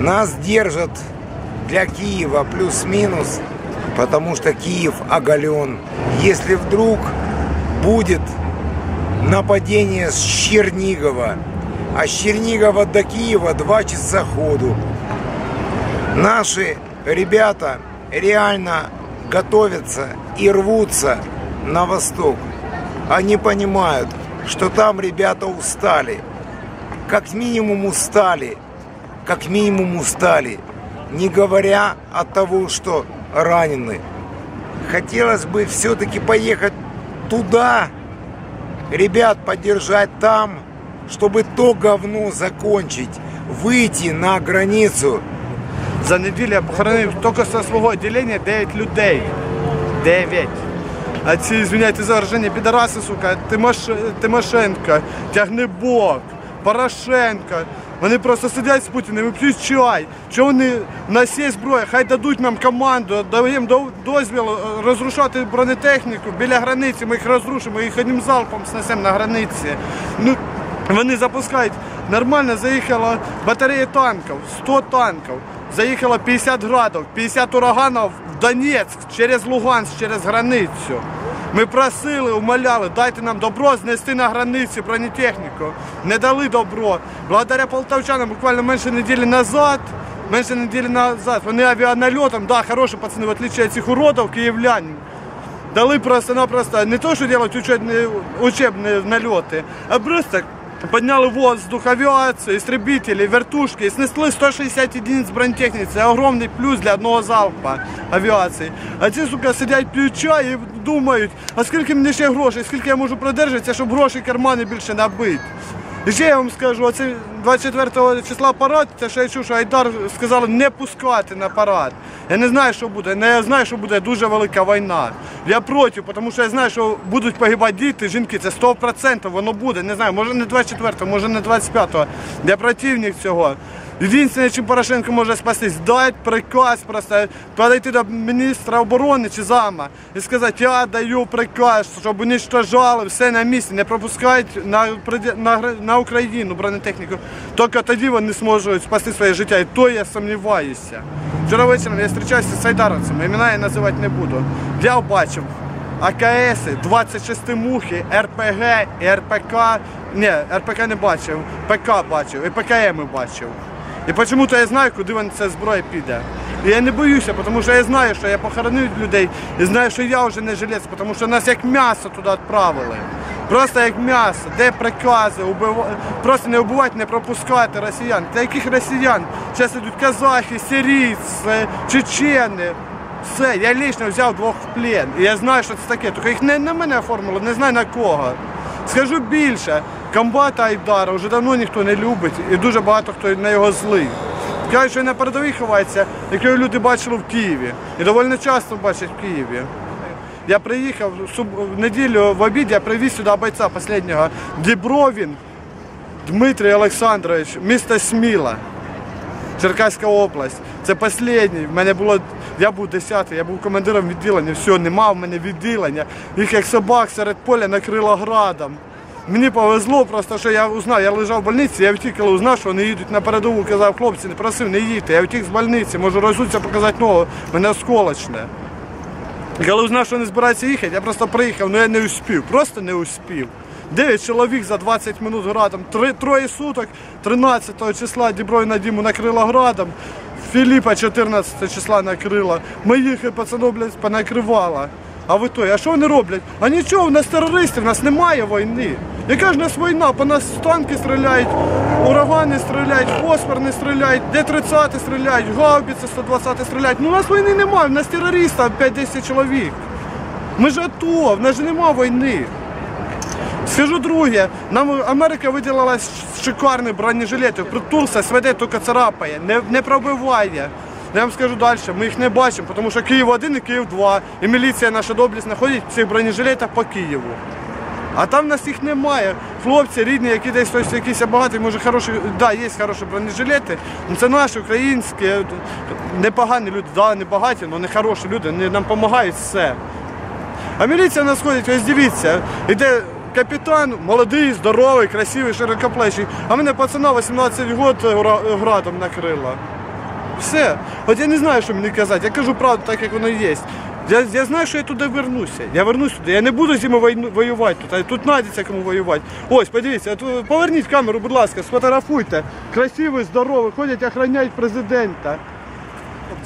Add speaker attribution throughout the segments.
Speaker 1: Нас держат для Киева плюс-минус, потому что Киев оголен. Если вдруг будет нападение с Чернигова, а с Чернигова до Киева два часа ходу, наши ребята реально готовятся и рвутся на восток. Они понимают, что там ребята устали. Как минимум устали Как минимум устали. Не говоря от того, что ранены. Хотелось бы все-таки поехать туда, ребят поддержать там, чтобы то говно закончить, выйти на границу.
Speaker 2: За неділю я похоронив тільки зі свого відділення 9 людей. 9. А ці, звиняйте за враження, підараси, сука, Тимош... Тимошенко, Тягнебок, Порошенко. Вони просто сидять з Путіним і п'ють чай. Чого вони у нас є зброя, хай дадуть нам команду, даємо до- дозвіл е, розрушати бронетехніку біля границі, ми їх розрушимо, їх одним залпом снесемо на границі. Ну, вони запускають. Нормально заїхала батарея танків, 100 танків. Заїхало 50 градів, 50 ураганів в Донецьк через Луганськ, через границю. Ми просили, умоляли, дайте нам добро знести на границю бронетехніку. Не дали добро. Благодаря полтавчанам буквально менше неділі назад. Менше неділі назад. Вони авіанальотом, да, хороші пацани, в отличие від цих уродів, київлян. Дали просто-напросто не то, что делать учебные, учебные налеты, а просто подняли воздух авиацию, истребители, вертушки и снесли 160 единиц бронетехницы. Це огромний плюс для одного залпа авіації. А ці, сука, сидять п'ють чай і думають, а скільки мені ще грошей, скільки я можу продержатися, щоб гроші кармани більше набити. І ще я вам скажу, оце 24 числа парад, те, що я чув, що Айдар сказали не пускати на парад. Я не знаю, що буде. Я знаю, що буде дуже велика війна. Я проти, тому що я знаю, що будуть погибати діти, жінки. Це 100% воно буде. Не знаю, може не 24-го, може не 25-го. Я противник цього. Єдине, чим Порошенко може спастись, дати приказ просто подойти до міністра оборони чи зама і сказати, я даю приказ, щоб уничтожали все на місці, не пропускають на, на, на Україну бронетехніку. Тільки тоді вони зможуть спасти своє життя. І то я сумніваюся. Вчора вечором я зустрічався з сайдаровцями, імена я називати не буду. Я бачив АКС, 26 мухи, РПГ і РПК. Ні, РПК не бачив, ПК бачив, і ПКМ бачив. І чому-то я знаю, куди вон ця зброя піде. І я не боюся, тому що я знаю, що я похоронив людей, і знаю, що я вже не жилець, тому що нас як м'ясо туди відправили. Просто як м'ясо, де прикази, убива... просто не вбивати, не пропускати росіян. Та яких росіян? Зараз йдуть казахи, сирійці, чечени. Все, я лично взяв двох в плен. І я знаю, що це таке. Тільки їх не на мене оформили, не знаю на кого. Скажу більше, комбата Айдара вже давно ніхто не любить і дуже багато хто на його злий. Кажуть, що він на передовій ховається, якого люди бачили в Києві. І доволі часто бачать в Києві. Я приїхав в неділю в обід, я привіз сюди бойця останнього. Дібровін Дмитрій Олександрович, місто Сміла. Черкаська область. Це останній. В мене було, я був 10-й, я був командиром відділення, все, нема в мене відділення. Їх як собак серед поля накрило градом. Мені повезло, просто що я узнав, я лежав в больниці, я втік, коли узнав, що вони їдуть на передову, казав, хлопці, не просив, не їдьте. Я втік з больниці, можу розуться показати ногу, мене осколочне. Коли узнав, що не збираються їхати, я просто приїхав, але я не успів, просто не успів. Дев'ять чоловік за 20 минут градом, Три, троє суток, 13 числа Дібройна Діму накрила градом, Філіпа 14 числа накрила, моїх пацанов, блядь, понакривала. А ви то, а що вони роблять? А нічого, в нас терористів, в нас немає війни. Яка ж в нас війна? По нас танки стріляють, урагани стріляють, фосфорни стріляють, Д-30 стріляють, гаубіці 120 стріляють. Ну у нас війни немає, в нас терористів 5-10 чоловік. Ми ж АТО, в нас же немає війни. Скажу друге, нам Америка виділила шикарні бронежилети, притулся, сведе, тільки царапає, не, не пробиває. Я вам скажу далі, ми їх не бачимо, тому що Київ 1 і Київ 2. І міліція наша доблісна ходить в цих бронежилетах по Києву. А там нас їх немає. Хлопці рідні, які десь хтось якийсь багатий, може хороші, да, є хороші бронежилети, але це наші українські, непогані люди, да, не багаті, але не хороші люди, вони нам допомагають все. А міліція нас ходить, ось дивіться, іде капітан, молодий, здоровий, красивий, широкоплечий. А мене пацана 18 років градом накрила. Все. От я не знаю, що мені казати. Я кажу правду так, як воно є. Я, я знаю, що я туди вернуся. Я вернусь туди. Я не буду з ними воювати тут. А тут знайдеться кому воювати. Ось, подивіться, поверніть камеру, будь ласка, сфотографуйте. Красивий, здоровий, ходять, охороняють президента.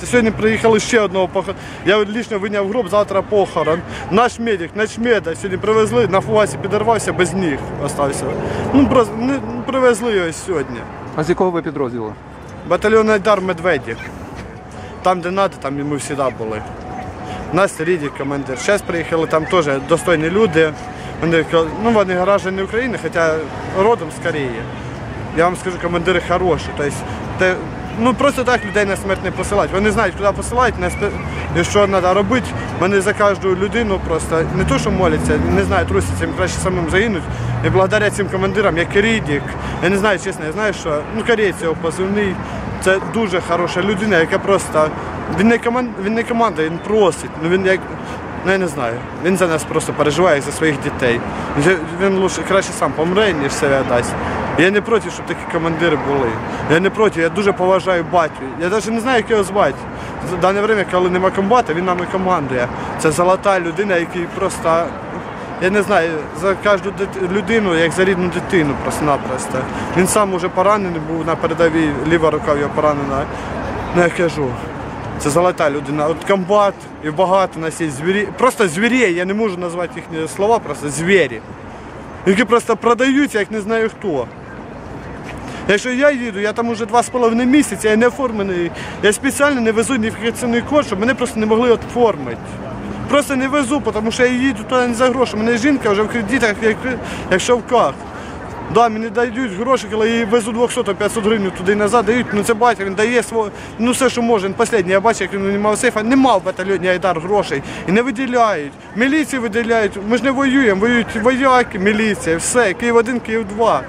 Speaker 2: Сьогодні приїхали ще одного похорон. Я от лічно виняв гроб, завтра похорон. Наш медик, начмеда сьогодні привезли, на фугасі підірвався, без ніг остався. Ну, просто не, ну, привезли його сьогодні.
Speaker 3: А з якого ви підрозділу?
Speaker 2: Батальйон Айдар Медведів. Там, де треба, там ми завжди були. У нас Рідік командир. Зараз приїхали, там теж достойні люди. Вони, ну, вони граждани України, хоча родом з Кореї. Я вам скажу, командири хороші. Тобто, ну, просто так людей на смерть не посилають. Вони знають, куди посилають, що треба робити. Вони за кожну людину просто не то, що моляться, не знаю, трусяться, їм краще самим загинуть. І благодаря цим командирам, як Рідік, я не знаю, чесно, я знаю, що ну, корейці його позивний. Це дуже хороша людина, яка просто. Він не команд, він не команда, він просить. Ну він як. Ну я не знаю. Він за нас просто переживає за своїх дітей. Він лучше краще сам помре, ніж себе дасть. Я не проти, щоб такі командири були. Я не проти, я дуже поважаю батю. Я навіть не знаю, як його звати. В дане время, коли нема комбата, він нами командує. Це золота людина, який просто. Я не знаю, за кожну людину, як за рідну дитину, просто-напросто. Він сам уже поранений був на передовій, ліва рука його поранена. Ну я кажу, це золота людина. От комбат і багато у нас є звірі. Просто звірі, я не можу назвати їхні слова, просто звірі. Які просто продаються, як не знаю хто. Якщо я їду, я там уже два з половиною місяці, я не оформлений. Я спеціально не везу ідентифікаційний код, щоб мене просто не могли оформити. Просто не везу, тому що я їду туди не за гроші. У мене жінка вже в кредитах, як, шовках. Да, мені дають гроші, коли я везу 200-500 гривень туди і назад, дають, ну це батя, він дає своє, ну все, що може. Він останній, я бачу, як він винімав сейфа, нема в батальйоні Айдар грошей і не виділяють. Міліції виділяють, ми ж не воюємо, воюють вояки, міліція, все, Київ 1, Київ 2.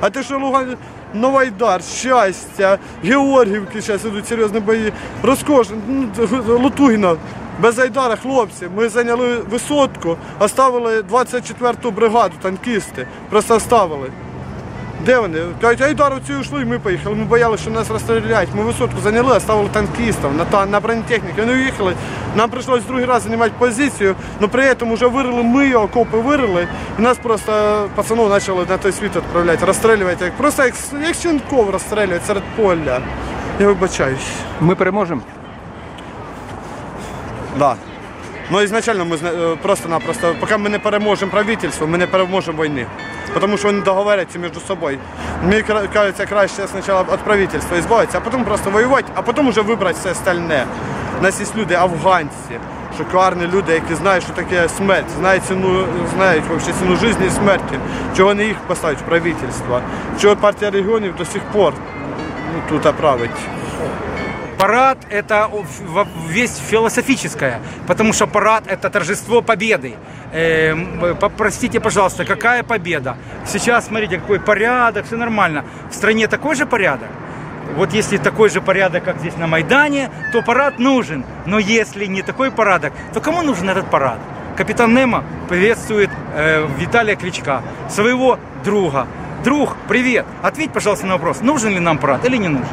Speaker 2: А те, що Луган... Новайдар, щастя, Георгівки зараз ідуть серйозні бої, Роскош, ну, Лутугіна. Без Айдара, хлопці, ми зайняли висотку, оставили 24-ту бригаду, танкісти. Просто оставили. Де вони? Кажуть, Айдар оці йшли, і ми поїхали. Ми боялися, що нас розстріляють. Ми висотку зайняли, оставили танкістів на, та- на бронетехніки. Вони уїхали. Нам прийшлось другий раз займати позицію, але при цьому вже вирили ми, окопи вирили. І нас просто пацанов почали на той світ відправляти, розстрілювати. Як, просто як, як щенков розстрілювати серед поля. Я вибачаюсь.
Speaker 3: Ми переможемо.
Speaker 2: Да. Ну, ізначально ми е, просто-напросто, поки ми не переможемо правительство, ми не переможемо війни. Тому що вони договоряться між собою. Мені кра- кажеться, краще спочатку від правительства збавитися, а потім просто воювати, а потім вже вибрати все остальне. У нас є люди, афганці, шикарні люди, які знають, що таке смерть, знають ціну, знають вообще ціну життя і смерті. Чого не їх поставити в правительство? Чого партія регіонів до сих пор ну, тут править?
Speaker 4: Парад – это в- весть философическая, потому что парад – это торжество победы. По- Простите, пожалуйста, какая победа? Сейчас, смотрите, какой порядок, все нормально. В стране такой же порядок? Вот если такой же порядок, как здесь на Майдане, то парад нужен. Но если не такой порядок, то кому нужен этот парад? Капитан Немо приветствует э, Виталия Кличка, своего друга. Друг, привет! Ответь, пожалуйста, на вопрос, нужен ли нам парад или не нужен?